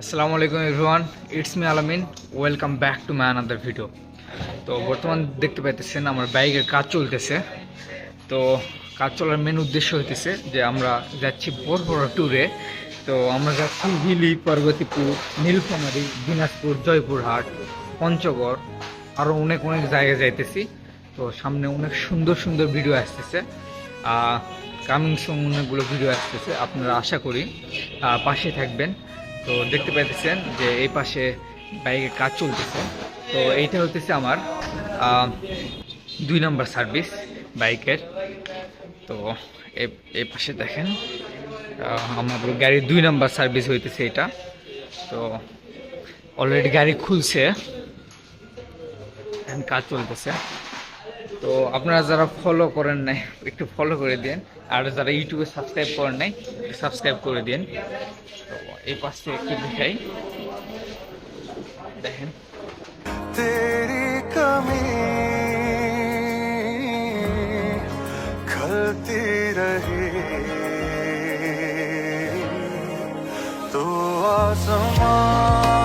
আসসালামু আলাইকুম everyone, it's me Alamin, welcome back to my another video. তো বর্তমান দেখতে পাইতেছেন আমার বাইকের কাজ চলতেছে। তো কাজ চলার মেন উদ্দেশ্য হইতেছে যে আমরা যাচ্ছি বড় বড় ট্যুরে তো আমরা যাচ্ছি হিলি, পার্বতীপুর, নীলফামারী, দিনাজপুর, জয়পুরহাট, পঞ্চগড় আরও অনেক অনেক জায়গায় যাইতেছি। তো সামনে অনেক সুন্দর সুন্দর ভিডিও আসতেছে। কামিং সং অনেকগুলো ভিডিও আসতেছে, আপনারা আশা করি পাশে থাকবেন। তো দেখতে পাইতেছেন যে এই পাশে বাইকের কাজ চলতেছে। তো এইটা হতেছে আমার দুই নম্বর সার্ভিস বাইকের। তো এই পাশে দেখেন আমার গাড়ির দুই নম্বর সার্ভিস হইতেছে এটা। তো অলরেডি গাড়ি খুলছে কাজ চলতেছে। তো আপনারা যারা ফলো করেন নাই, একটু ফলো করে দিন। আর যারা ইউটিউবে সাবস্ক্রাইব করেন নাই সাবস্ক্রাইব করে দিন। তো এই পাশে একটু দেখাই দেখেন तेरी कमी खलती रही तो आसमां